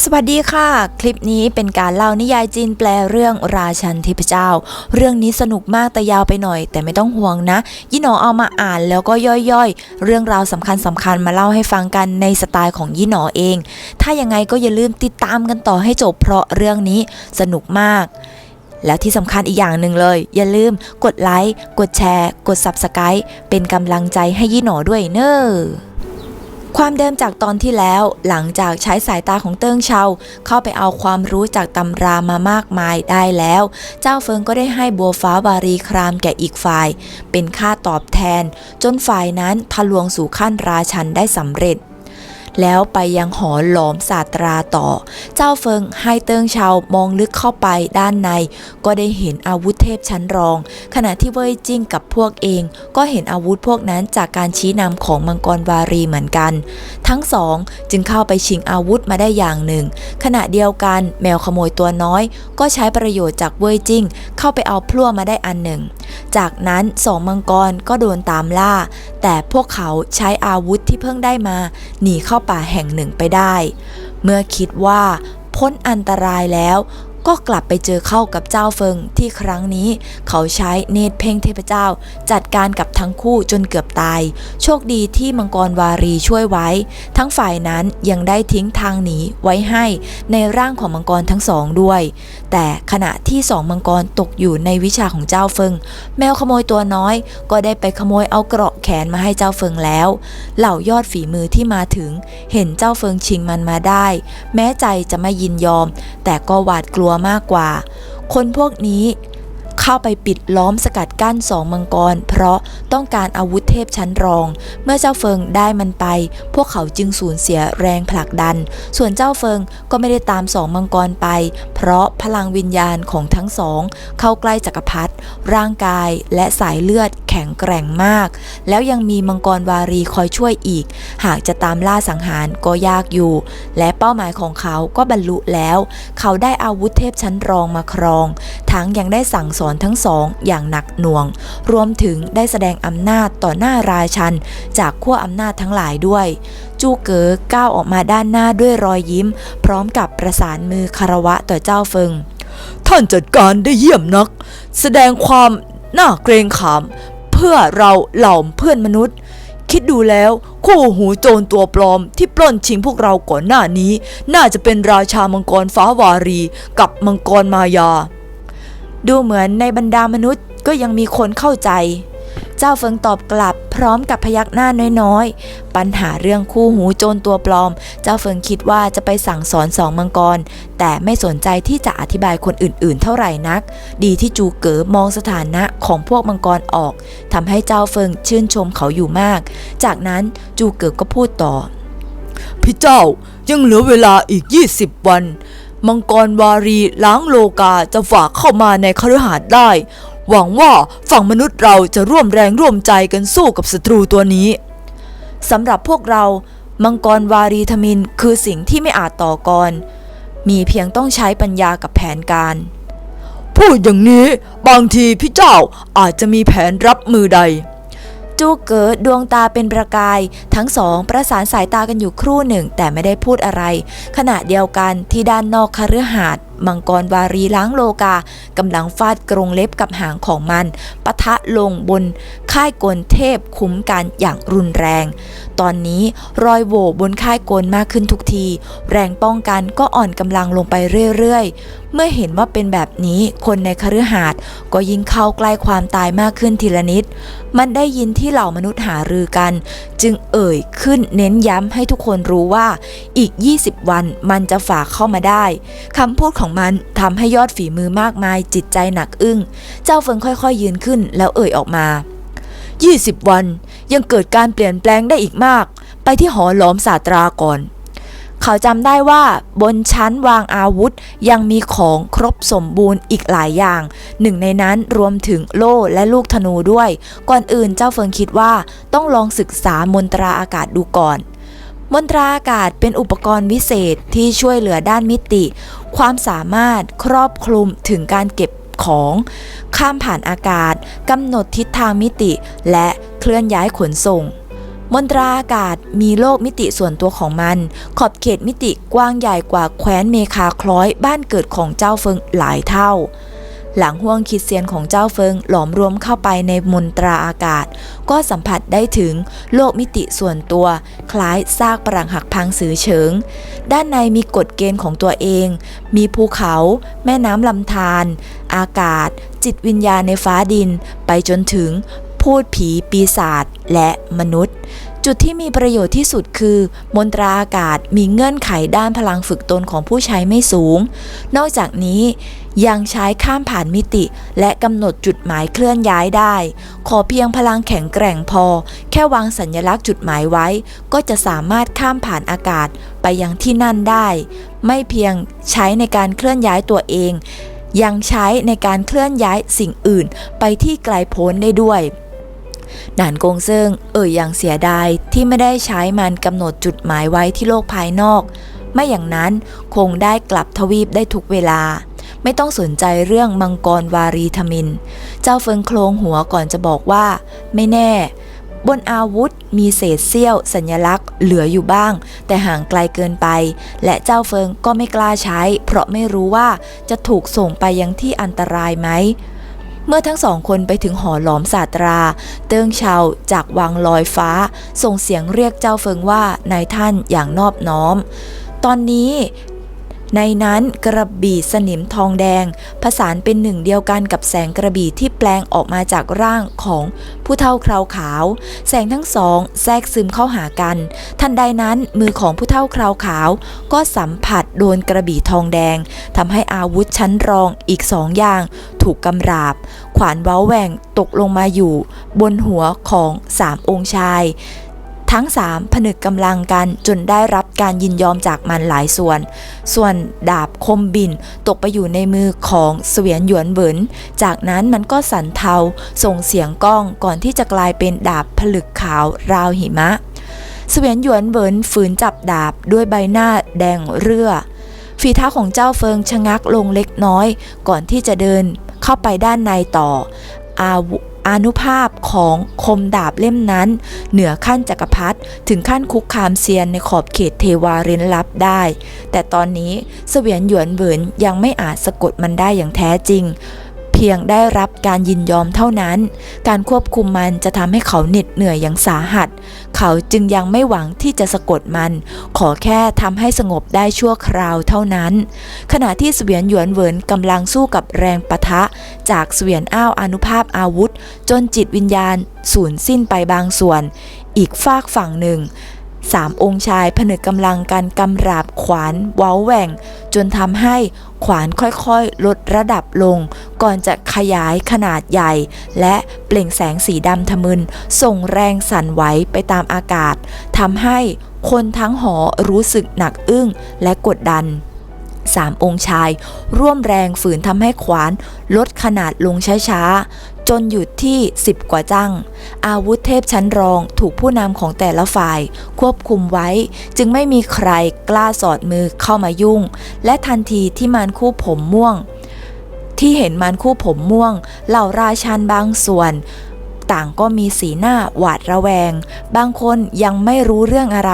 สวัสดีค่ะ คลิปนี้เป็นการเล่านิยายจีนแปลเรื่องราชันเทพเจ้า เรื่องนี้สนุกมากแต่ยาวไปหน่อย แต่ไม่ต้องห่วงนะ ยี่หนอเอามาอ่านแล้วก็ย่อยๆ เรื่องราวสำคัญสำคัญมาเล่าให้ฟังกันในสไตล์ของยี่หนอเอง ถ้ายังไงก็อย่าลืมติดตามกันต่อให้จบเพราะเรื่องนี้สนุกมาก แล้วที่สำคัญอีกอย่างหนึ่งเลย อย่าลืมกดไลค์กดแชร์ กด Subscribe เป็นกำลังใจให้ยี่หนอด้วยเนอะ ความเดิมจากตอนที่แล้วหลังจากใช้สายตาของเติ้งเชาเข้าไปเอาความรู้จากตำรามามากมายได้แล้ว เจ้าเฟิงก็ได้ให้บัวฟ้าวารีครามแก่อีกฝ่าย เป็นค่าตอบแทน จนฝ่ายนั้นทะลวงสู่ขั้นราชันได้สำเร็จ แล้วไปยังหอหลอมศาสตราต่อ เจ้าเฟิงให้เติงชาวมองลึกเข้าไปด้านใน ก็ได้เห็นอาวุธเทพชั้นรอง ขณะที่เว่ยจิ้งกับพวกเอง ก็เห็นอาวุธพวกนั้นจากการชี้นำของมังกรวารีเหมือนกัน ทั้งสองจึงเข้าไปชิงอาวุธมาได้อย่างหนึ่ง ขณะเดียวกันแมวขโมยตัวน้อย ก็ใช้ประโยชน์จากเว่ยจิ้งเข้าไปเอาพลั่วมาได้อันหนึ่ง จากนั้นสองมังกรก็โดนตามล่า แต่พวกเขาใช้อาวุธที่เพิ่งได้มา หนีเข้าป่าแห่งหนึ่งไปได้ เมื่อคิดว่าพ้นอันตรายแล้วก็กลับไปเจอเข้ากับเจ้าเฟิงที่ครั้งนี้ เขาใช้เนตรเพ่งเทพเจ้า จัดการกับทั้งคู่จนเกือบตาย โชคดีที่มังกรวารีช่วยไว้ ทั้งฝ่ายนั้นยังได้ทิ้งทางหนีไว้ให้ในร่างของมังกรทั้งสองด้วย แต่ขณะที่สองมังกรตกอยู่ในวิชาของเจ้าเฟิง แมวขโมยตัวน้อย ก็ได้ไปขโมยเอาเกราะแขนมาให้เจ้าเฟิงแล้ว เหล่ายอดฝีมือที่มาถึง เห็นเจ้าเฟิงชิงมันมาได้ แม้ใจจะไม่ยินยอม แต่ก็หวาดกลัวมากกว่า คนพวกนี้เข้าไปปิดล้อมสกัดกั้นสองมังกร เพราะต้องการอาวุธ เทพชั้นรอง เมื่อเจ้าเฟิงได้มันไป พวกเขาจึงสูญเสียแรงผลักดัน ส่วนเจ้าเฟิงก็ไม่ได้ตามสองมังกรไป เพราะพลังวิญญาณของทั้งสอง เข้าใกล้จักรพรรดิร่างกายและสายเลือด แข็งแกร่งมาก แล้วยังมีมังกรวารีคอยช่วยอีก หากจะตามล่าสังหารก็ยากอยู่ และเป้าหมายของเขาก็บรรลุแล้ว เขาได้อาวุธเทพชั้นรองมาครอง ทั้งยังได้สั่งสอนทั้งสองอย่างหนักหน่วง รวมถึงได้แสดงอำนาจต่อหน้าราชัน จากขั้วอำนาจทั้งหลายด้วย จูเก๋ก้าวออกมาด้านหน้าด้วยรอยยิ้ม พร้อมกับประสานมือคารวะต่อเจ้าเฟิงท่านจัดการได้เยี่ยมนัก แสดงความน่าเกรงขาม พื่อเราเหล่าเพื่อนมนุษย์ คิดดูแล้ว คู่หูโจรตัวปลอมที่ปล้นชิงพวกเราก่อนหน้านี้ น่าจะเป็นราชามังกรฟ้าวารี กับมังกรมายา ดูเหมือนในบรรดามนุษย์ก็ยังมีคนเข้าใจ เจ้าเฟิงตอบกลับพร้อมกับพยักหน้าน้อยๆ ปัญหาเรื่องคู่หูโจรตัวปลอม เจ้าเฟิงคิดว่าจะไปสั่งสอนสองมังกร แต่ไม่สนใจที่จะอธิบายคนอื่นๆ เท่าไหร่นัก ดีที่จูเก๋อมองสถานะของพวกมังกรออกทำให้เจ้าเฟิงชื่นชมเขาอยู่มาก จากนั้นจูเก๋อก็พูดต่อ พี่เจ้ายังเหลือเวลาอีก 20 วันมังกรวารีล้างโลกาจะฝากเข้ามาในคฤหาสน์ได้ หวังว่าฝั่งมนุษย์เราจะร่วมแรงร่วมใจกันสู้กับศัตรูตัวนี้สำหรับพวกเรามังกรวารีธมินคือสิ่งที่ไม่อาจต่อกร มีเพียงต้องใช้ปัญญากับแผนการ พูดอย่างนี้บางทีพี่เจ้าอาจจะมีแผนรับมือใด จูเก๋อดวงตาเป็นประกาย ทั้งสองประสานสายตากันอยู่ครู่หนึ่งแต่ไม่ได้พูดอะไร ขณะเดียวกันที่ด้านนอกคฤหาสน์ มังกรวารีล้างโลกากำลังฟาดกรงเล็บกับหางของมันปะทะลงบนค่ายกลเทพคุ้มกันอย่างรุนแรง ตอนนี้รอยโหวบนค่ายกลมากขึ้นทุกที แรงป้องกันก็อ่อนกำลังลงไปเรื่อยๆ เมื่อเห็นว่าเป็นแบบนี้คนในคฤหาสน์ก็ยิ่งเข้าใกล้ความตายมากขึ้นทีละนิด มันได้ยินที่เหล่ามนุษย์หารือกัน จึงเอ่ยขึ้นเน้นย้ำให้ทุกคนรู้ว่าอีก 20 วันมันจะฝากเข้ามาได้คำพูดของมันทำให้ยอดฝีมือมากมายจิตใจหนักอึ้ง เจ้าเฟิงค่อยๆยืนขึ้นแล้วเอ่ยออกมา 20 วันยังเกิดการเปลี่ยนแปลงได้อีกมาก ไปที่หอหลอมศาสตราก่อน เขาจำได้ว่าบนชั้นวางอาวุธยังมีของครบสมบูรณ์อีกหลายอย่าง หนึ่งในนั้นรวมถึงโล่และลูกธนูด้วย ก่อนอื่นเจ้าเฟิงคิดว่าต้องลองศึกษามนตราอากาศดูก่อน มนตราอากาศเป็นอุปกรณ์วิเศษที่ช่วยเหลือด้านมิติ ความสามารถครอบคลุมถึงการเก็บของ ข้ามผ่านอากาศกำหนดทิศทางมิติ และเคลื่อนย้ายขนส่ง มนตราอากาศมีโลกมิติส่วนตัวของมัน ขอบเขตมิติกว้างใหญ่กว่าแคว้นเมคาคล้อยบ้านเกิดของเจ้าเฟิงหลายเท่า หลังห่วงคิดเซียนของเจ้าเฟิงหลอมรวมเข้าไปในมนตราอากาศ ก็สัมผัสได้ถึงโลกมิติส่วนตัว คล้ายซากปรังหักพังสือเฉิง ด้านในมีกฎเกณฑ์ของตัวเอง มีภูเขา แม่น้ำลำธารอากาศ จิตวิญญาณในฟ้าดิน ไปจนถึงพูดผีปีศาจและมนุษย์ จุดที่มีประโยชน์ที่สุดคือ มนตราอากาศมีเงื่อนไขด้านพลังฝึกตนของผู้ใช้ไม่สูง นอกจากนี้ยังใช้ข้ามผ่านมิติ และกำหนดจุดหมายเคลื่อนย้ายได้ ขอเพียงพลังแข็งแกร่งพอ แค่วางสัญลักษณ์จุดหมายไว้ ก็จะสามารถข้ามผ่านอากาศไปยังที่นั่นได้ ไม่เพียงใช้ในการเคลื่อนย้ายตัวเอง ยังใช้ในการเคลื่อนย้ายสิ่งอื่นไปที่ไกลโพ้นได้ด้วย หนานกงเซิงเอ่ยอย่างเสียดายที่ไม่ได้ใช้มันกำหนดจุดหมายไว้ที่โลกภายนอก ไม่อย่างนั้นคงได้กลับทวีปได้ทุกเวลา ไม่ต้องสนใจเรื่องมังกรวารีธมิน เจ้าเฟิงโคลงหัวก่อนจะบอกว่า ไม่แน่ บนอาวุธมีเศษเสี้ยวสัญลักษณ์เหลืออยู่บ้าง แต่ห่างไกลเกินไป และเจ้าเฟิงก็ไม่กล้าใช้ เพราะไม่รู้ว่าจะถูกส่งไปยังที่อันตรายไหม เมื่อทั้งสองคนไปถึงหอหลอมศาสตรา เติ้งเฉาจากวังลอยฟ้า ส่งเสียงเรียกเจ้าเฟิงว่านายท่านอย่างนอบน้อม ตอนนี้ ในนั้นกระบี่สนิมทองแดง ผสานเป็นหนึ่งเดียวกันกับแสงกระบี่ที่แปลงออกมาจากร่างของผู้เท่าคราวขาว แสงทั้งสองแทรกซึมเข้าหากัน ทันใดนั้นมือของผู้เท่าคราวขาว ก็สัมผัสโดนกระบี่ทองแดงทำให้อาวุธชั้นรองอีกสองอย่าง ถูกกำราบ ขวานเว้าแหว่งตกลงมาอยู่ บนหัวของสามองค์ชาย ทั้งสามผนึกกำลังกันจนได้รับการยินยอมจากมันหลายส่วน ส่วนดาบคมบินตกไปอยู่ในมือของเสวียนหยวนเหวินจากนั้นมันก็สั่นเทาส่งเสียงก้องก่อนที่จะกลายเป็นดาบผลึกขาวราวหิมะ เสวียนหยวนเหวินฝืนจับดาบด้วยใบหน้าแดงเรือฝีเท้าของเจ้าเฟิงชะงักลงเล็กน้อย ก่อนที่จะเดินเข้าไปด้านในต่ออาวุ อานุภาพของคมดาบเล่มนั้น เหนือขั้นจักรพรรดิถึงขั้นคุกคามเซียนในขอบเขตเทวาเรนลับได้ แต่ตอนนี้เสวียนหยวนเหวินยังไม่อาจสะกดมันได้อย่างแท้จริง พียงได้รับการยินยอมเท่านั้น การควบคุมมันจะทำให้เขาเหน็ดเหนื่อยอย่างสาหัส เขาจึงยังไม่หวังที่จะสะกดมัน ขอแค่ทำให้สงบได้ชั่วคราวเท่านั้น ขณะที่เสวียนหยวนเหวินกำลังสู้กับแรงปะทะ จากเสวียนอ้าวอนุภาพอาวุธ จนจิตวิญญาณสูญสิ้นไปบางส่วน อีกฝากฝั่งหนึ่ง สามองค์ชายผนึกกำลังกันกำราบขวานเว้าแหว่ง จนทำให้ขวานค่อยๆ ลดระดับลง ก่อนจะขยายขนาดใหญ่ และเปล่งแสงสีดำทะมึน ส่งแรงสั่นไหวไปตามอากาศทำให้คนทั้งหอรู้สึกหนักอึ้งและกดดัน สามองค์ชาย ร่วมแรงฝืนทำให้ขวาน ลดขนาดลงช้าๆ จนหยุดที่ 10 กว่าจัง อาวุธเทพชั้นรองถูกผู้นำของแต่ละฝ่าย ควบคุมไว้ จึงไม่มีใครกล้าสอดมือเข้ามายุ่ง และทันทีที่มันคู่ผมม่วง ที่เห็นมันคู่ผมม่วง เหล่าราชันบางส่วน ต่างก็มีสีหน้าหวาดระแวง บางคนยังไม่รู้เรื่องอะไร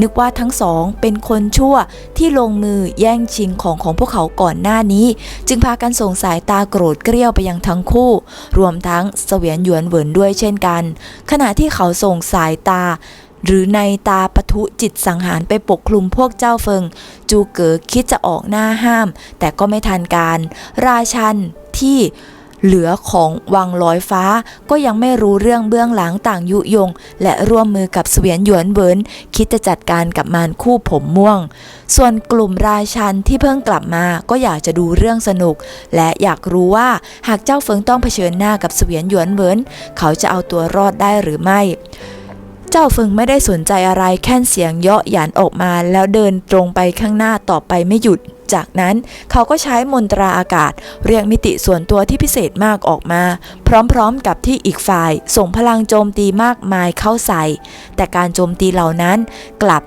นึกว่าทั้งสองเป็นคนชั่วที่ลงมือแย่งชิงของของพวกเขาก่อนหน้านี้ จึงพากันส่งสายตาโกรธเกรี้ยวไปยังทั้งคู่ รวมทั้งเสวียนหยวนเหวินด้วยเช่นกัน ขณะที่เขาส่งสายตาหรือในตาปะทุจิตสังหารไปปกคลุมพวกเจ้าเฟิง จูเก๋คิดจะออกหน้าห้าม แต่ก็ไม่ทันการ ราชันที่ เหลือของวังลอยฟ้า ก็ยังไม่รู้เรื่องเบื้องหลังต่างยุยง และร่วมมือกับเสวียนหยวนเวินคิดจะจัดการกับมารคู่ผมม่วง ส่วนกลุ่มราชันที่เพิ่งกลับมาก็อยากจะดูเรื่องสนุก และอยากรู้ว่าหากเจ้าเฟิงต้องเผชิญหน้ากับเสวียนหยวนเวินเขาจะเอาตัวรอดได้หรือไม่ เจ้าเฟิงไม่ได้สนใจอะไรแค่นเสียงเยาะหยานออกมาแล้วเดินตรงไปข้างหน้าต่อไปไม่หยุด จากนั้นเขาก็ใช้มนตราอากาศ เรียกมิติส่วนตัวที่พิเศษมากออกมา พร้อมๆกับที่อีกฝ่าย ส่งพลังโจมตีมากมายเข้าใส่ แต่การโจมตีเหล่านั้นกลับ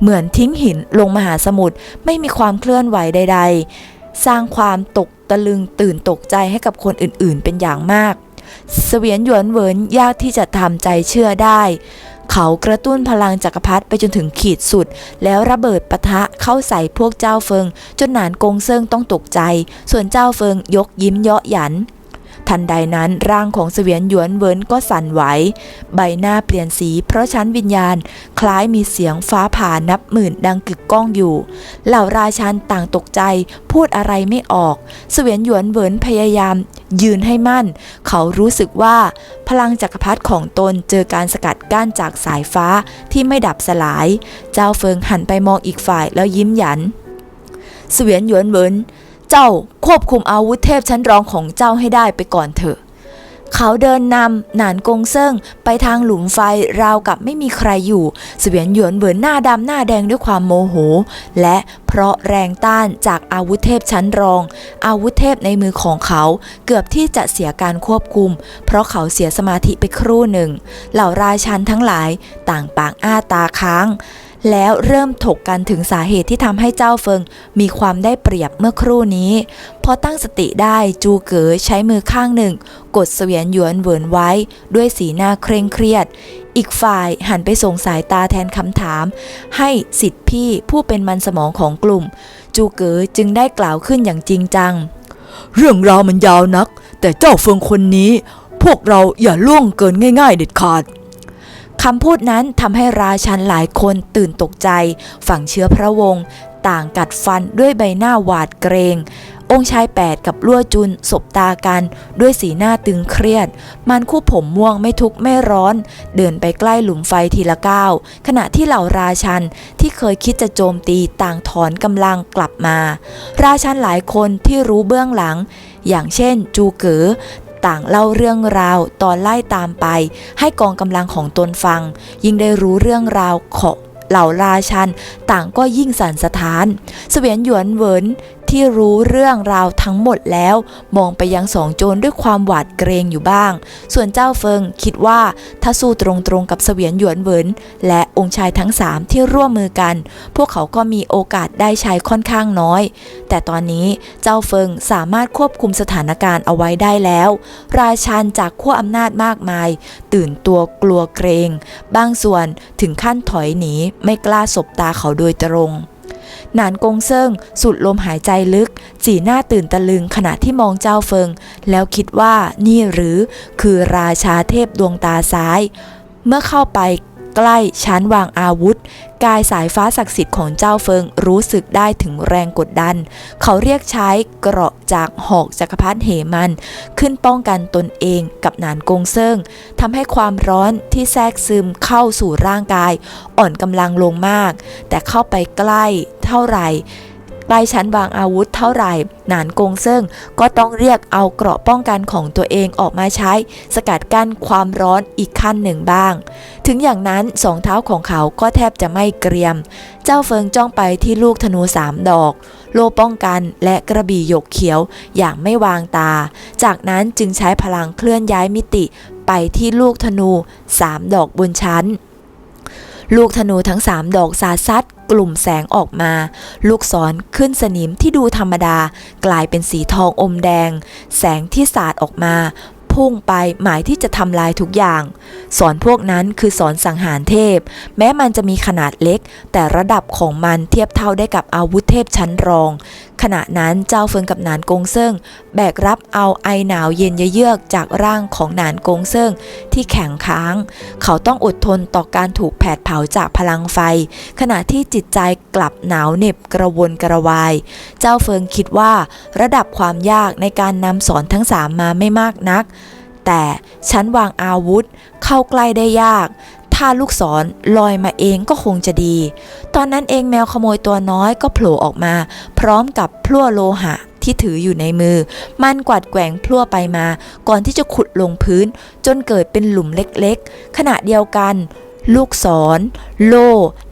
เหมือนทิ้งหินลงมหาสมุทรไม่มีความเคลื่อนไหวใด ๆ สร้างความตกตะลึงตื่นตกใจให้กับคนอื่นๆ เป็นอย่างมาก เสวียนหยวนเหวินยากที่จะทำใจเชื่อได้ เขากระตุ้นพลังจักรพรรดิไปจนถึงขีดสุด แล้วระเบิดปะทะเข้าใส่พวกเจ้าเฟิง จนหนานกงเซิงต้องตกใจ ส่วนเจ้าเฟิงยกยิ้มเยาะหยัน ทันใดนั้นร่างของเสวียนหยวนเวินก็สั่นไหว ใบหน้าเปลี่ยนสีเพราะชั้นวิญญาณ คล้ายมีเสียงฟ้าผ่านับหมื่นดังกึกก้องอยู่ เหล่าราชันต่างตกใจพูดอะไรไม่ออก เสวียนหยวนเวินพยายาม ยืนให้มั่น เขารู้สึกว่า พลังจักรพรรดิของตนเจอการสกัดกั้นจากสายฟ้าที่ไม่ดับสลาย เจ้าเฟิงหันไปมองอีกฝ่ายแล้วยิ้มหยัน เสวียนหยวนเวิน เจ้าควบคุมอาวุธเทพชั้นรองของเจ้าให้ได้ไปก่อนเถอะ เขาเดินนำหนานกงเซิงไปทางหลุมไฟราวกับไม่มีใครอยู่ เสวียนหยวนเหวินหน้าดำหน้าแดงด้วยความโมโห และเพราะแรงต้านจากอาวุธเทพชั้นรอง อาวุธเทพในมือของเขาเกือบที่จะเสียการควบคุม เพราะเขาเสียสมาธิไปครู่หนึ่ง เหล่าราชันทั้งหลายต่างปากอ้าตาค้าง แล้วเริ่มถกกันถึงสาเหตุที่ทำให้เจ้าเฟิง มีความได้เปรียบเมื่อครู่นี้ พอตั้งสติได้จูเก๋ใช้มือข้างหนึ่ง กดเสวียนหยวนเหวินไว้ ด้วยสีหน้าเคร่งเครียด อีกฝ่ายหันไปส่งสายตาแทนคำถาม ให้สิทธิพี่ผู้เป็นมันสมองของกลุ่ม จูเก๋จึงได้กล่าวขึ้นอย่างจริงจัง เรื่องราวมันยาวนัก แต่เจ้าเฟิงคนนี้ พวกเราอย่าล่วงเกินง่าย ๆ เด็ดขาด คำพูดนั้นทำให้ราชันหลายคนตื่นตกใจ ฝั่งเชื้อพระวงศ์ต่างกัดฟันด้วยใบหน้าหวาดเกรง องค์ชายแปดกับลั่วจุนสบตากัน ด้วยสีหน้าตึงเครียด มันคู่ผมม่วงไม่ทุกข์ไม่ร้อน เดินไปใกล้หลุมไฟทีละก้าวขณะที่เหล่าราชันที่เคยคิดจะโจมตีต่างถอนกำลังกลับมา ราชันหลายคนที่รู้เบื้องหลังอย่างเช่นจูเก๋อ ต่างเล่าเรื่องราวตอนไล่ตามไป ให้กองกำลังของตนฟัง ยิ่งได้รู้เรื่องราวของเหล่าราชัน ต่างก็ยิ่งสั่นสะท้าน เสวียนหยวนเหวิน ที่รู้เรื่องราวทั้งหมดแล้ว มองไปยังสองโจรด้วยความหวาดเกรงอยู่บ้าง ส่วนเจ้าเฟิงคิดว่าถ้าสู้ตรงๆกับเสวียนหยวนเหวินและองค์ชายทั้งสามที่ร่วมมือกัน พวกเขาก็มีโอกาสได้ใช้ค่อนข้างน้อย แต่ตอนนี้เจ้าเฟิงสามารถควบคุมสถานการณ์เอาไว้ได้แล้ว ราชันจากขั้วอำนาจมากมาย ตื่นตัวกลัวเกรง บางส่วนถึงขั้นถอยหนีไม่กล้าสบตาเขาโดยตรง นานกงเซิงสุดลมหายใจลึกสีหน้าตื่นตะลึงขณะที่มองเจ้าเฟิง แล้วคิดว่านี่หรือคือราชาเทพดวงตาซ้าย เมื่อเข้าไป ใกล้ชั้นวางอาวุธ กายสายฟ้าศักดิ์สิทธิ์ของเจ้าเฟิงรู้สึกได้ถึงแรงกดดัน เขาเรียกใช้เกราะจากหอกจักรพรรดิเหมัน ขึ้นป้องกันตนเองกับหนานกงเซิงทำให้ความร้อนที่แทรกซึมเข้าสู่ร่างกาย อ่อนกำลังลงมาก แต่เข้าไปใกล้เท่าไหร่ ใกล้ชั้นวางอาวุธเท่าไหร่ หนานกงเซิงก็ต้องเรียกเอาเกราะป้องกันของตัวเองออกมาใช้ สกัดกั้นความร้อนอีกขั้นหนึ่งบ้าง ถึงอย่างนั้นสองเท้าของเขาก็แทบจะไม่เกรียม เจ้าเฟิงจ้องไปที่ลูกธนูสามดอก โล่ป้องกันและกระบี่หยกเขียวอย่างไม่วางตา จากนั้นจึงใช้พลังเคลื่อนย้ายมิติไปที่ลูกธนูสามดอกบนชั้นลูกธนูทั้งสามดอกสาดซัด กลุ่มแสงออกมา ลูกศรขึ้นสนิมที่ดูธรรมดา กลายเป็นสีทองอมแดง แสงที่สาดออกมาพุ่งไปหมายที่จะทำลายทุกอย่าง สอนพวกนั้นคือสอนสังหารเทพ แม้มันจะมีขนาดเล็ก แต่ระดับของมันเทียบเท่าได้กับอาวุธเทพชั้นรองขณะนั้นเจ้าเฟิงกับหนานกงเซิงแบกรับเอาไอหนาวเย็นเยือกจากร่างของหนานกงเซิงที่แข็งค้าง เขาต้องอดทนต่อการถูกแผดเผาจากพลังไฟ ขณะที่จิตใจกลับหนาวเหน็บกระวนกระวาย เจ้าเฟิงคิดว่าระดับความยากในการนำสอนทั้งสามมาไม่มากนักแต่ชั้นวางอาวุธเข้าใกล้ได้ยาก ถ้าลูกศรลอยมาเองก็คงจะดี ตอนนั้นเองแมวขโมยตัวน้อยก็โผล่ออกมา พร้อมกับพลั่วโลหะที่ถืออยู่ในมือ มันกวาดแกว่งพลั่วไปมา ก่อนที่จะขุดลงพื้น จนเกิดเป็นหลุมเล็กๆ ขณะเดียวกัน ลูกศร โล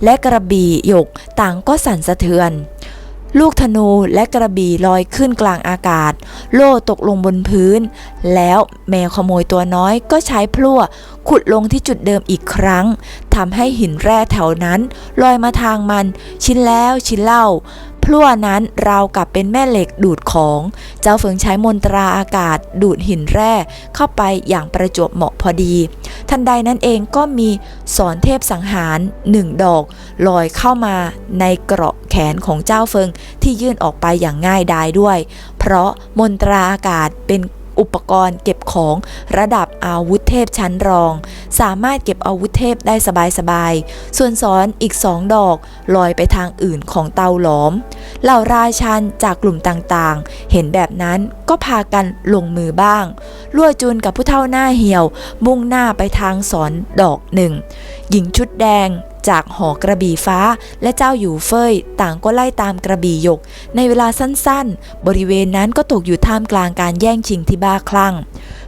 และกระบี่หยกต่างก็สั่นสะเทือน ลูกธนูและกระบี่ลอยขึ้นกลางอากาศ โล่ตกลงบนพื้น แล้วแมวขโมยตัวน้อยก็ใช้พลั่วขุดลงที่จุดเดิมอีกครั้งทำให้หินแร่แถวนั้น ลอยมาทางมัน ชิ้นแล้วชิ้นเล่า พลั่วนั้นราวกับเป็นแม่เหล็กดูดของ เจ้าเฟิงใช้มนตราอากาศดูดหินแร่เข้าไปอย่างประจวบเหมาะพอดี ทันใดนั้นเองก็มีสอนเทพสังหารหนึ่งดอกลอยเข้ามาในเกราะแขนของเจ้าเฟิงที่ยื่นออกไปอย่างง่ายดายด้วย เพราะมนตราอากาศเป็น อุปกรณ์เก็บของระดับอาวุธเทพชั้นรอง สามารถเก็บอาวุธเทพได้สบายๆ ส่วนสอนอีกสองดอกลอยไปทางอื่นของเตาหลอม เหล่าราชันจากกลุ่มต่างๆ เห็นแบบนั้นก็พากันลงมือบ้างลั่วจุนกับผู้เฒ่าหน้าเหี่ยว มุ่งหน้าไปทางสอนดอกหนึ่งหญิงชุดแดง จากหอกระบี่ฟ้า และเจ้าอยู่เฟยต่างก็ไล่ตามกระบี่หยก ในเวลาสั้นๆ บริเวณนั้นก็ตกอยู่ท่ามกลางการแย่งชิงที่บ้าคลั่ง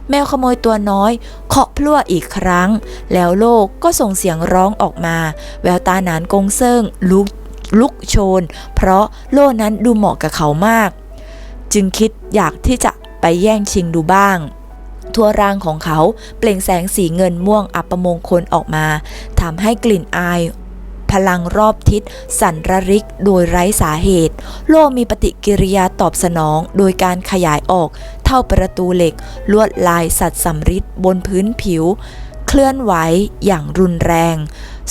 แมวขโมยตัวน้อยเคาะพลั่วอีกครั้ง แล้วโลกก็ส่งเสียงร้องออกมา แววตาหนานกงเซิงลุกลุกโชน เพราะโล่นั้นดูเหมาะกับเขามาก จึงคิดอยากที่จะไปแย่งชิงดูบ้าง ทั่วร่างของเขาเปล่งแสงสีเงินม่วงอัปมงคลออกมาทำให้กลิ่นอาย พลังรอบทิศสั่นระริกโดยไร้สาเหตุ โลกมีปฏิกิริยาตอบสนองโดยการขยายออก เท่าประตูเหล็ก ลวดลายสัตว์สำริดบนพื้นผิว เคลื่อนไหวอย่างรุนแรง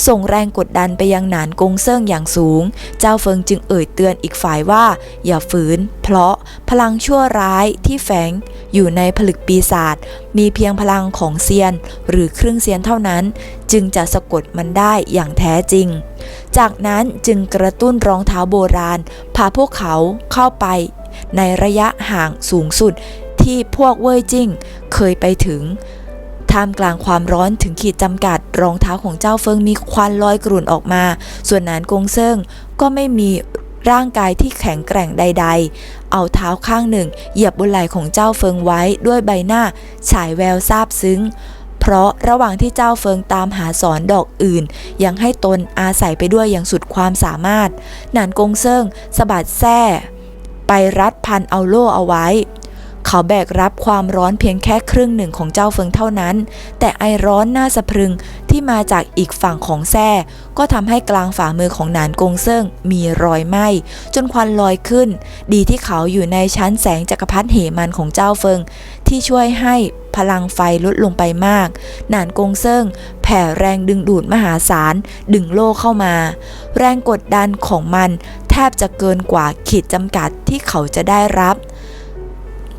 ส่งแรงกดดันไปยังหนานกงเซิ่งอย่างสูง เจ้าเฟิงจึงเอ่ยเตือนอีกฝ่ายว่า อย่าฝืน เพราะพลังชั่วร้ายที่แฝง อยู่ในผลึกปีศาจมีเพียงพลังของเซียน หรือครึ่งเซียนเท่านั้น จึงจะสะกดมันได้อย่างแท้จริง จากนั้นจึงกระตุ้นรองเท้าโบราณ พาพวกเขาเข้าไป ในระยะห่างสูงสุดที่พวกเว่ยจิ้งเคยไปถึงท่ามกลางความร้อนถึงขีดจำกัด รองเท้าของเจ้าเฟิงมีควันลอยกรุ่นออกมา ส่วนนานกงเซิงก็ไม่มี ร่างกายที่แข็งแกร่งใด ๆ เอาเท้าข้างหนึ่ง เหยียบบนไหล่ของเจ้าเฟิงไว้ด้วยใบหน้า ฉายแววซาบซึ้ง เพราะระหว่างที่เจ้าเฟิงตามหาสอนดอกอื่น ยังให้ตนอาศัยไปด้วยอย่างสุดความสามารถ หนานกงเซิงสะบัดแส้ไปรัดพันเอาโล่เอาไว้ เขาแบกรับความร้อนเพียงแค่ครึ่งหนึ่งของเจ้าเฟิงเท่านั้น แต่ไอร้อนน่าสะพรึงที่มาจากอีกฝั่งของแส้ก็ทำให้กลางฝ่ามือของหนานกงเซิงมีรอยไหม้จนควันลอยขึ้น ดีที่เขาอยู่ในชั้นแสงจักรพรรดิเหมันของเจ้าเฟิง ที่ช่วยให้พลังไฟลดลงไปมาก หนานกงเซิงแผ่แรงดึงดูดมหาศาล ดึงโลกเข้ามา แรงกดดันของมันแทบจะเกินกว่าขีดจำกัดที่เขาจะได้รับ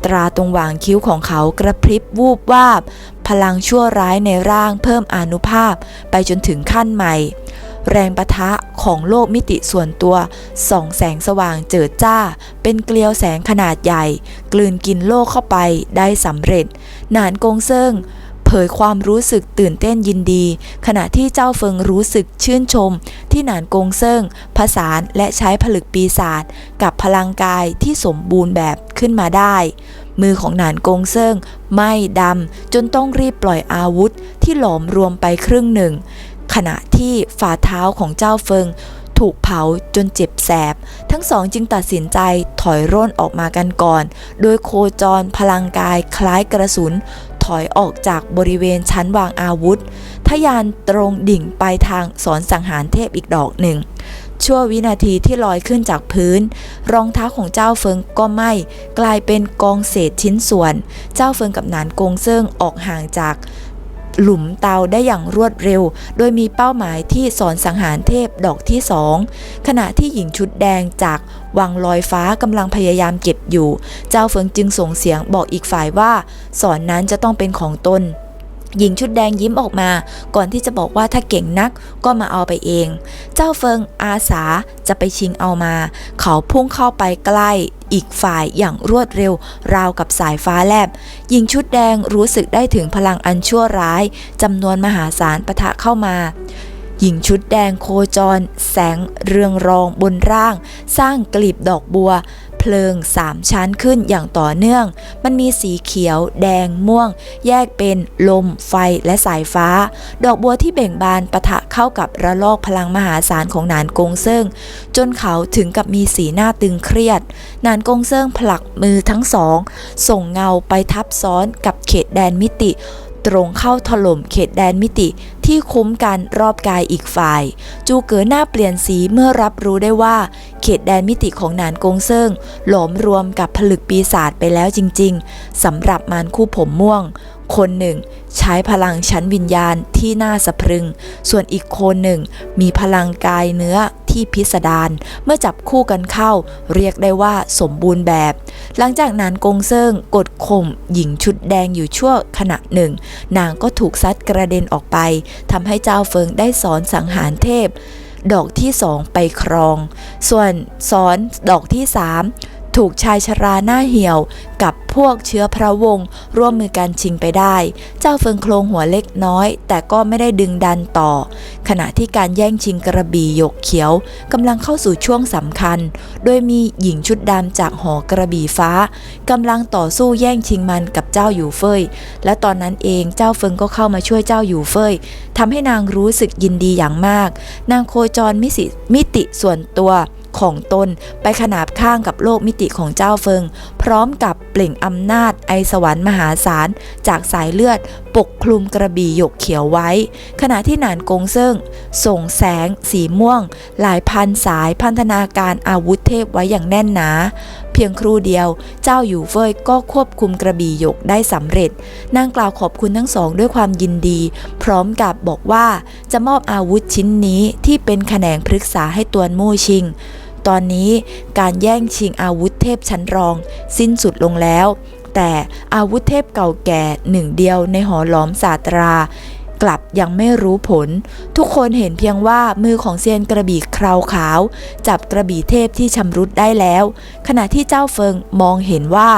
ตราตรงหว่างคิ้วของเขากระพริบวูบวาบ พลังชั่วร้ายในร่างเพิ่มอนุภาพไปจนถึงขั้นใหม่ แรงปะทะของโลกมิติส่วนตัวส่องแสงสว่างเจิดจ้า เป็นเกลียวแสงขนาดใหญ่ กลืนกินโลกเข้าไปได้สำเร็จ หนานกงเซิง เผยความรู้สึกตื่นเต้นยินดี ขณะที่เจ้าเฟิงรู้สึกชื่นชม ที่หนานกงเซิงผสานและใช้ผลึกปีศาจกับพลังกายที่สมบูรณ์แบบขึ้นมาได้ มือของหนานกงเซิงไหม้ดำจนต้องรีบปล่อยอาวุธที่หลอมรวมไปครึ่งหนึ่ง ขณะที่ฝ่าเท้าของเจ้าเฟิงถูกเผาจนเจ็บแสบ ทั้งสองจึงตัดสินใจถอยร่นออกมากันก่อน โดยโคจรพลังกายคล้ายกระสุน อยออกจากบริเวณชั้นวางอาวุธทะยานตรงดิ่งไปทางสอนสังหารเทพอีกดอกหนึ่ง ชั่ววินาทีที่ลอยขึ้นจากพื้น รองเท้าของเจ้าเฟิงก็ไหม้กลายเป็นกองเศษชิ้นส่วน เจ้าเฟิงกับนานกงเซิงออกห่างจาก หลุมเตาได้อย่างรวดเร็ว โดยมีเป้าหมายที่สอนสังหารเทพดอกที่สองขณะที่หญิงชุดแดงจากวังลอยฟ้ากำลังพยายามเก็บอยู่ เจ้าเฟิงจึงส่งเสียงบอกอีกฝ่ายว่า สอนนั้นจะต้องเป็นของตน หญิงชุดแดงยิ้มออกมา ก่อนที่จะบอกว่าถ้าเก่งนักก็มาเอาไปเอง เจ้าเฟิงอาสาจะไปชิงเอามา เขาพุ่งเข้าไปใกล้อีกฝ่ายอย่างรวดเร็ว ราวกับสายฟ้าแลบ หญิงชุดแดงรู้สึกได้ถึงพลังอันชั่วร้ายจำนวนมหาศาลปะทะเข้ามาหญิงชุดแดงโคจร แสงเรืองรองบนร่าง สร้างกลีบดอกบัว เพลิงสามชั้นขึ้นอย่างต่อเนื่อง มันมีสีเขียว แดง ม่วง แยกเป็นลม ไฟและสายฟ้า ดอกบัวที่เบ่งบานปะทะเข้ากับระลอกพลังมหาศาลของนานกงเซิงจนเขาถึงกับมีสีหน้าตึงเครียด นานกงเซิงผลักมือทั้งสอง ส่งเงาไปทับซ้อนกับเขตแดนมิติ ตรงเข้าถล่มเขตแดนมิติที่คุ้มกันรอบกายอีกฝ่าย จูเก๋อหน้าเปลี่ยนสีเมื่อรับรู้ได้ว่า เขตแดนมิติของนานกงเซิงหลอมรวมกับผลึกปีศาจไปแล้วจริง ๆสำหรับมารคู่ผมม่วง คนหนึ่ง ใช้พลังชั้นวิญญาณที่น่าสะพรึง ส่วนอีกคนหนึ่ง มีพลังกายเนื้อ ที่พิสดารเมื่อจับคู่กันเข้า เรียกได้ว่าสมบูรณ์แบบ หลังจากนั้นกงเซิงกดข่มหญิงชุดแดงอยู่ชั่วขณะหนึ่ง นางก็ถูกซัดกระเด็นออกไปทำให้เจ้าเฟิงได้สอนสังหารเทพ ดอกที่สองไปครอง ส่วนสอนดอกที่สามถูกชายชราหน้าเหี่ยวกับ พวกเชื้อพระวงศ์ร่วมมือกันชิงไปได้ เจ้าเฟิงโครงหัวเล็กน้อย แต่ก็ไม่ได้ดึงดันต่อ ขณะที่การแย่งชิงกระบี่หยกเขียวกำลังเข้าสู่ช่วงสำคัญ โดยมีหญิงชุดดำจากหอกระบี่ฟ้ากำลังต่อสู้แย่งชิงมันกับเจ้าอยู่เฟยและตอนนั้นเองเจ้าเฟิงก็เข้ามาช่วยเจ้าอยู่เฟยทำให้นางรู้สึกยินดีอย่างมาก นางโคจรมิสิมิติส่วนตัว ของตนไปขนาบข้างกับโลกมิติของเจ้าเฟิง พร้อมกับเปล่งอำนาจไอสวรรค์มหาศาล จากสายเลือดปกคลุมกระบี่หยกเขียวไว้ ขณะที่หนานกงเซิงส่งแสง สีม่วง หลายพันสายพันธนาการอาวุธเทพไว้อย่างแน่นหนา พียงครู่เดียว เจ้าอยู่เฟยก็ควบคุมกระบี่หยกได้สำเร็จ นางกล่าวขอบคุณทั้งสองด้วยความยินดี พร้อมกับบอกว่าจะมอบอาวุธชิ้นนี้ที่เป็นแขนงพฤกษาให้ตวนมู่ชิง ตอนนี้การแย่งชิงอาวุธเทพชั้นรอง สิ้นสุดลงแล้ว แต่อาวุธเทพเก่าแก่หนึ่งเดียวในหอหลอมศาสตรา กลับยังไม่รู้ผล ทุกคนเห็นเพียงว่ามือของเซียนกระบี่คราวขาว จับกระบี่เทพที่ชำรุดได้แล้ว ขณะที่เจ้าเฟิงมองเห็นว่า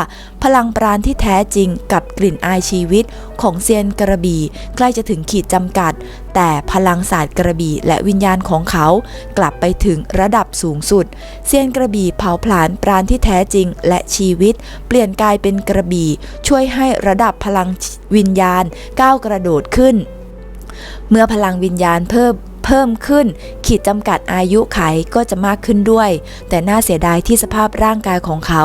พลังปราณที่แท้จริงกับกลิ่นอายชีวิตของเซียนกระบี่ใกล้จะถึงขีดจำกัด แต่พลังศาสตร์กระบี่และวิญญาณของเขา กลับไปถึงระดับสูงสุด เซียนกระบี่เผาผลาญปราณที่แท้จริงและชีวิต เปลี่ยนกายเป็นกระบี่ ช่วยให้ระดับพลังวิญญาณก้าวกระโดดขึ้น เมื่อพลังวิญญาณเพิ่มเพิ่มขึ้น ขีดจำกัดอายุไขก็จะมากขึ้นด้วย แต่น่าเสียดายที่สภาพร่างกายของเขา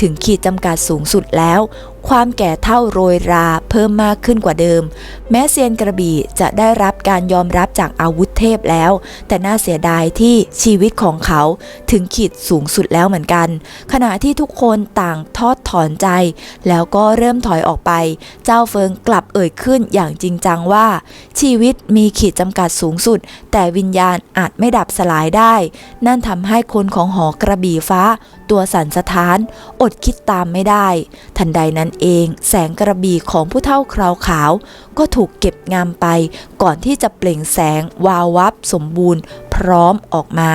ถึงขีดจำกัดสูงสุดแล้ว ความแก่เท่าโรยราเพิ่มมากขึ้นกว่าเดิม แม้เซียนกระบี่จะได้รับการยอมรับจากอาวุธ เทพแล้ว แต่น่าเสียดายที่ชีวิตของเขาถึงขีดสูงสุดแล้วเหมือนกัน ขณะที่ทุกคนต่างทอดถอนใจ แล้วก็เริ่มถอยออกไป เจ้าเฟิงกลับเอ่ยขึ้นอย่างจริงจังว่า ชีวิตมีขีดจำกัดสูงสุด แต่วิญญาณอาจไม่ดับสลายได้ นั่นทำให้คนของหอกระบี่ฟ้า ตัวสั่นสะท้าน อดคิดตามไม่ได้ ทันใดนั้นเอง แสงกระบี่ของผู้เท่าคราวขาว ก็ถูกเก็บงามไป ก่อนที่จะเปล่งแสงวาววับสมบูรณ์ พร้อมออกมา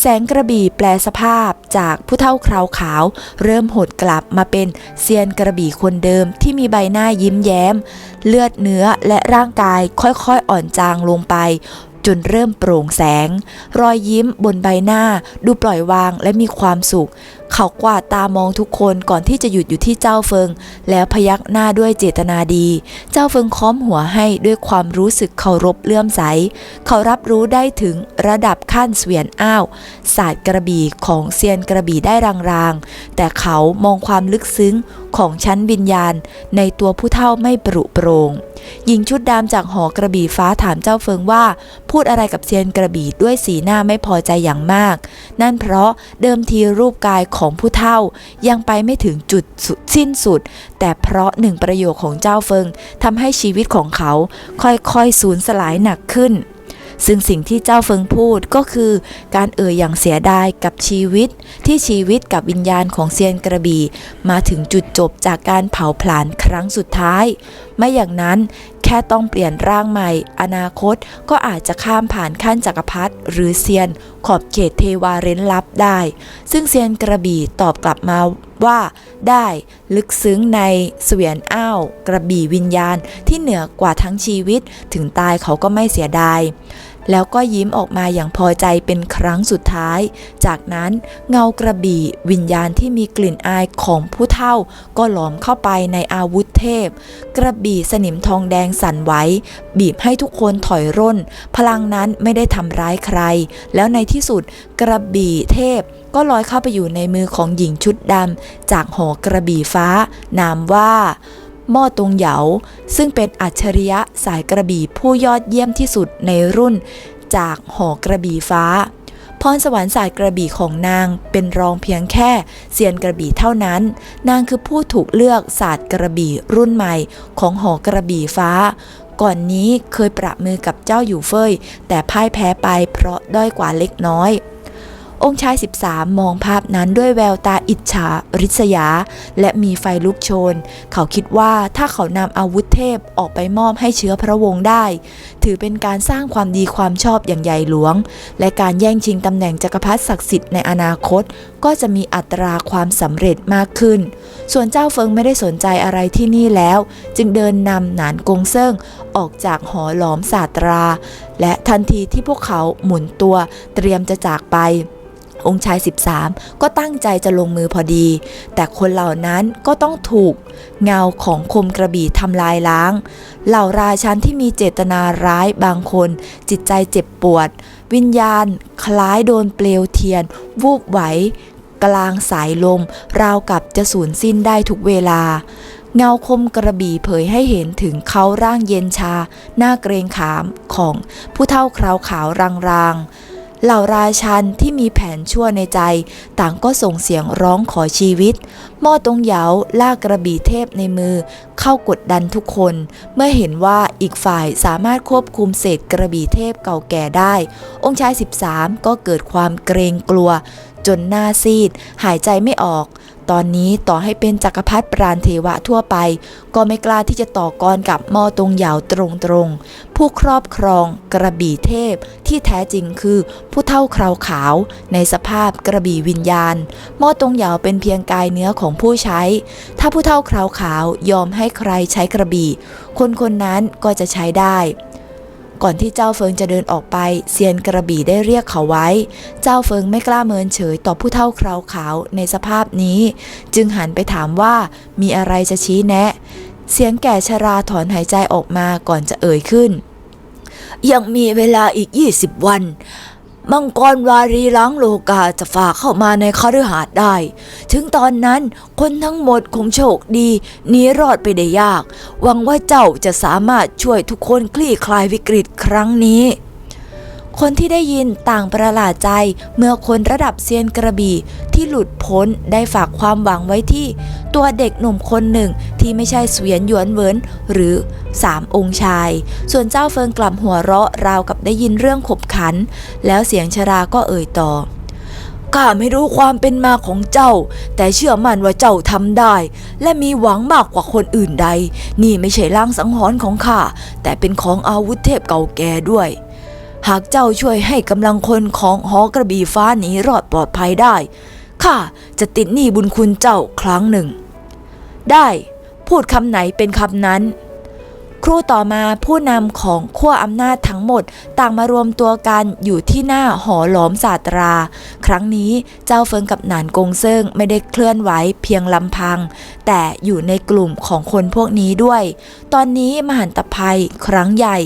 แสงกระบี่แปลสภาพจากผู้เท่าคราวขาว เริ่มหดกลับมาเป็นเซียนกระบี่คนเดิมที่มีใบหน้ายิ้มแย้ม เลือดเนื้อและร่างกายค่อยๆอ่อนจางลงไป จนเริ่มโปร่งแสง รอยยิ้มบนใบหน้า ดูปล่อยวางและมีความสุข เขากวาดตามองทุกคนก่อนที่จะหยุดอยู่ที่เจ้าเฟิง แล้วพยักหน้าด้วยเจตนาดี เจ้าเฟิงค้อมหัวให้ด้วยความรู้สึกเคารพเลื่อมใส เขารับรู้ได้ถึงระดับขั้นเสวียนอ้าวศาสตร์กระบี่ของเซียนกระบี่ได้รางๆแต่เขามองความลึกซึ้งของชั้นวิญญาณ ในตัวผู้เฒ่าไม่ปรุโปรง หญิงชุดดำจากหอกระบี่ฟ้าถามเจ้าเฟิงว่า พูดอะไรกับเซียนกระบี่ด้วยสีหน้าไม่พอใจอย่างมาก นั่นเพราะเดิมทีรูปกายของผู้เฒ่ายังไปไม่ถึงจุดสุดสิ้นสุด แต่เพราะหนึ่งประโยคของเจ้าเฟิงทำให้ชีวิตของเขาค่อยๆสูญสลายหนักขึ้น ซึ่งสิ่งที่เจ้าเฟิงพูดก็คือ การเอ่ยอย่างเสียดายกับชีวิต ที่ชีวิตกับวิญญาณของเซียนกระบี่ มาถึงจุดจบจากการเผาผลาญครั้งสุดท้าย ไม่อย่างนั้นแค่ต้องเปลี่ยนร่างใหม่ อนาคตก็อาจจะข้ามผ่านขั้นจักรพรรดิหรือเซียน ขอบเขตเทวาเร้นลับได้ ซึ่งเซียนกระบี่ตอบกลับมาว่า ได้ลึกซึ้งในเสวียนอ้าวกระบี่วิญญาณที่เหนือกว่าทั้งชีวิต ถึงตายเขาก็ไม่เสียดาย แล้วก็ยิ้มออกมาอย่างพอใจเป็นครั้งสุดท้าย จากนั้นเงากระบี่วิญญาณที่มีกลิ่นอายของผู้เฒ่า ก็หลอมเข้าไปในอาวุธเทพ กระบี่สนิมทองแดงสั่นไหวบีบให้ทุกคนถอยร่น พลังนั้นไม่ได้ทำร้ายใคร แล้วในที่สุดกระบี่เทพก็ลอยเข้าไปอยู่ในมือของหญิงชุดดำจากหอกระบี่ฟ้านามว่า ม้อตงเหยา ซึ่งเป็นอัจฉริยะสายกระบี่ผู้ยอดเยี่ยมที่สุดในรุ่น จากหอกระบี่ฟ้า พรสวรรค์สายกระบี่ของนางเป็นรองเพียงแค่เซียนกระบี่เท่านั้น นางคือผู้ถูกเลือกศาสตร์กระบี่รุ่นใหม่ของหอกระบี่ฟ้า ก่อนนี้เคยประมือกับเจ้าอยู่เฟยแต่พ่ายแพ้ไปเพราะด้อยกว่าเล็กน้อย องค์ชาย 13 มองภาพนั้นด้วยแววตาอิจฉาริษยา และมีไฟลุกโชน เขาคิดว่าถ้าเขานำอาวุธเทพออกไปมอบให้เชื้อพระวงศ์ได้ ถือเป็นการสร้างความดีความชอบอย่างใหญ่หลวง และการแย่งชิงตำแหน่งจักรพรรดิศักดิ์สิทธิ์ในอนาคต ก็จะมีอัตราความสำเร็จมากขึ้น ส่วนเจ้าเฟิงไม่ได้สนใจอะไรที่นี่แล้ว จึงเดินนำหนานกงเซิ่งออกจากหอหลอมศาสตรา และทันทีที่พวกเขาหมุนตัวเตรียมจะจากไป องค์ชาย 13 ก็ตั้งใจจะลงมือพอดี แต่คนเหล่านั้นก็ต้องถูก เงาของคมกระบี่ทำลายล้าง เหล่าราชันที่มีเจตนาร้ายบางคน จิตใจเจ็บปวด วิญญาณ คล้ายโดนเปลวเทียน วูบไหว กลางสายลม ราวกับจะสูญสิ้นได้ทุกเวลา เงาคมกระบี่เผยให้เห็นถึงเขาร่างเย็นชา หน้าเกรงขามของผู้เท่าคราวขาวรางๆ เหล่าราชันที่มีแผนชั่วในใจ ต่างก็ส่งเสียงร้องขอชีวิตหม้อตรงเหยาลากกระบี่เทพในมือ เข้ากดดันทุกคน เมื่อเห็นว่าอีกฝ่ายสามารถควบคุมเศษกระบี่เทพเก่าแก่ได้ องค์ชาย 13 ก็เกิดความเกรงกลัว จนหน้าซีด หายใจไม่ออก ตอนนี้ต่อให้เป็นจักรพรรดิปราณเทวะทั่วไป ก็ไม่กล้าที่จะต่อกรกับมอตรงเหยาตรงๆ ผู้ครอบครองกระบี่เทพที่แท้จริงคือผู้เท่าคราวขาว ในสภาพกระบี่วิญญาณมอตรงเหยาเป็นเพียงกายเนื้อของผู้ใช้ ถ้าผู้เท่าคราวขาวยอมให้ใครใช้กระบี่ คนคนนั้นก็จะใช้ได้ ก่อนที่เจ้าเฟิงจะเดินออกไปเซียนกระบี่ได้เรียกเขาไว้ เจ้าเฟิงไม่กล้าเมินเฉยต่อผู้เท่าคราวขาวในสภาพนี้ จึงหันไปถามว่ามีอะไรจะชี้แนะ เสียงแก่ชราถอนหายใจออกมาก่อนจะเอ่ยขึ้น ยังมีเวลาอีก 20 วัน มังกรวารีล้างโลกาจะฝากเข้ามาในคฤหาสน์ได้ ถึงตอนนั้นคนทั้งหมดคงโชคดีหนีรอดไปได้ยาก หวังว่าเจ้าจะสามารถช่วยทุกคนคลี่คลายวิกฤตครั้งนี้ คนที่ได้ยินต่างประหลาดใจเมื่อคนระดับเซียนกระบี่ที่หลุดพ้นได้ฝากความหวังไว้ที่ ตัวเด็กหนุ่มคนหนึ่งที่ไม่ใช่เสวียนหยวนเวินหรือสามองค์ชาย ส่วนเจ้าเฟิงกลับหัวเราะราวกับได้ยินเรื่องขบขัน แล้วเสียงชราก็เอ่ยต่อข้าไม่รู้ความเป็นมาของเจ้า แต่เชื่อมั่นว่าเจ้าทำได้ และมีหวังมากกว่าคนอื่นใด นี่ไม่ใช่ล่างสังหรณ์ของข้าแต่เป็นของอาวุธเทพเก่าแก่ด้วย หากเจ้าช่วยให้กำลังคนของหอกระบี่ฟ้าหนีรอดปลอดภัยได้ ข้าจะติดหนี้บุญคุณเจ้าครั้งหนึ่ง ได้ พูดคำไหนเป็นคำนั้น ครู่ต่อมาผู้นำของขั้วอำนาจทั้งหมดต่างมารวมตัวกันอยู่ที่หน้าหอหลอมศาสตรา ครั้งนี้เจ้าเฟิงกับหนานกงเซิงไม่ได้เคลื่อนไหวเพียงลำพัง แต่อยู่ในกลุ่มของคนพวกนี้ด้วย ตอนนี้มหันตภัยครั้งใหญ่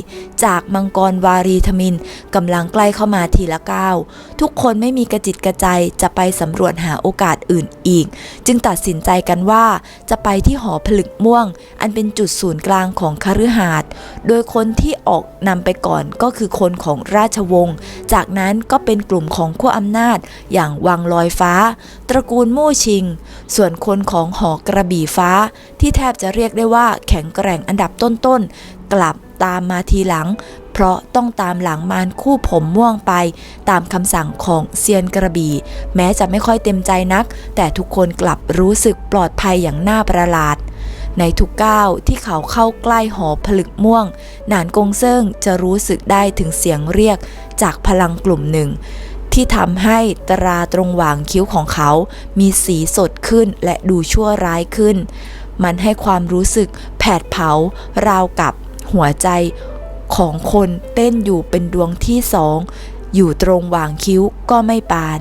จากมังกรวารีธมินกำลังใกล้เข้ามาทีละก้าวทุกคนไม่มีกระจิตกระใจจะไปสำรวจหาโอกาสอื่นอีก จึงตัดสินใจกันว่าจะไปที่หอผลึกม่วง อันเป็นจุดศูนย์กลางของคฤหาสน์โดยคนที่ออกนำไปก่อนก็คือคนของราชวงศ์ จากนั้นก็เป็นกลุ่มของขั้วอำนาจ อย่างวังลอยฟ้า ตระกูลมู่ชิง ส่วนคนของหอกระบี่ฟ้า ที่แทบจะเรียกได้ว่าแข็งแกร่งอันดับต้นๆ กลับตามมาทีหลัง เพราะต้องตามหลังมารคู่ผมม่วงไป ตามคำสั่งของเซียนกระบี่ แม้จะไม่ค่อยเต็มใจนัก แต่ทุกคนกลับรู้สึกปลอดภัยอย่างน่าประหลาด ในทุกก้าวที่เขาเข้าใกล้หอผลึกม่วง หนานกงเซิงจะรู้สึกได้ถึงเสียงเรียกจากพลังกลุ่มหนึ่ง ที่ทำให้ตราตรงหว่างคิ้วของเขา มีสีสดขึ้นและดูชั่วร้ายขึ้น มันให้ความรู้สึกแผดเผาราวกับหัวใจของคนเต้นอยู่เป็นดวงที่สอง อยู่ตรงหว่างคิ้วก็ไม่ปาน